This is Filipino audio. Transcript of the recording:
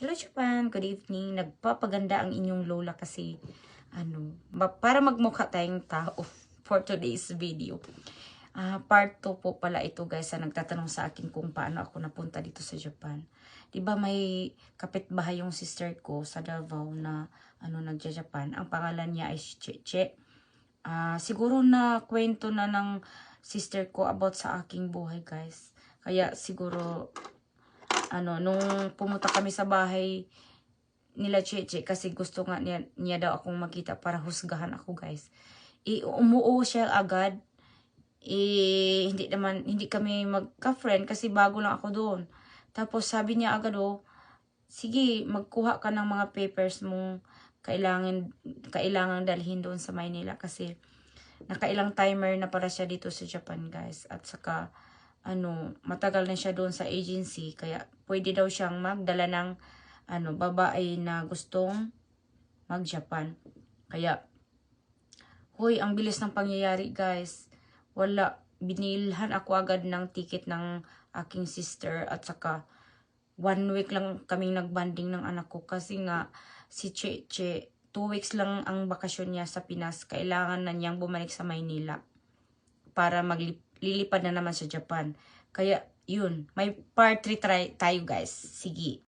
Hello Japan, good evening. Nagpapaganda ang inyong lola kasi ano, para magmukha tayong tao for today's video. Ah, part 2 po pala ito guys sa nagtatanong sa akin kung paano ako napunta dito sa Japan. 'Di ba may kapitbahay yung sister ko sa Davao na ano nagja-Japan. Ang pangalan niya ay Cheche. Ah, siguro na kwento na ng sister ko about sa aking buhay guys. Kaya siguro ano, nung pumunta kami sa bahay nila Cheche kasi gusto nga niya, niya daw akong makita para husgahan ako guys. I, umuo siya agad. Eh, hindi naman, hindi kami magka-friend kasi bago lang ako doon. Tapos sabi niya agad oh, sige, magkuha ka ng mga papers mong kailangan, kailangan dalhin doon sa Maynila kasi nakailang timer na para siya dito sa Japan guys. At saka, ano, matagal na siya doon sa agency kaya pwede daw siyang magdala ng ano, babae na gustong mag-Japan. Kaya, huy, ang bilis ng pangyayari guys. Wala, binilhan ako agad ng ticket ng aking sister at saka one week lang kaming nagbanding ng anak ko kasi nga si Cheche, two weeks lang ang bakasyon niya sa Pinas. Kailangan na niyang bumalik sa Maynila para maglilipad na naman sa Japan. Kaya, yun. May part 3 try tayo, guys. Sige.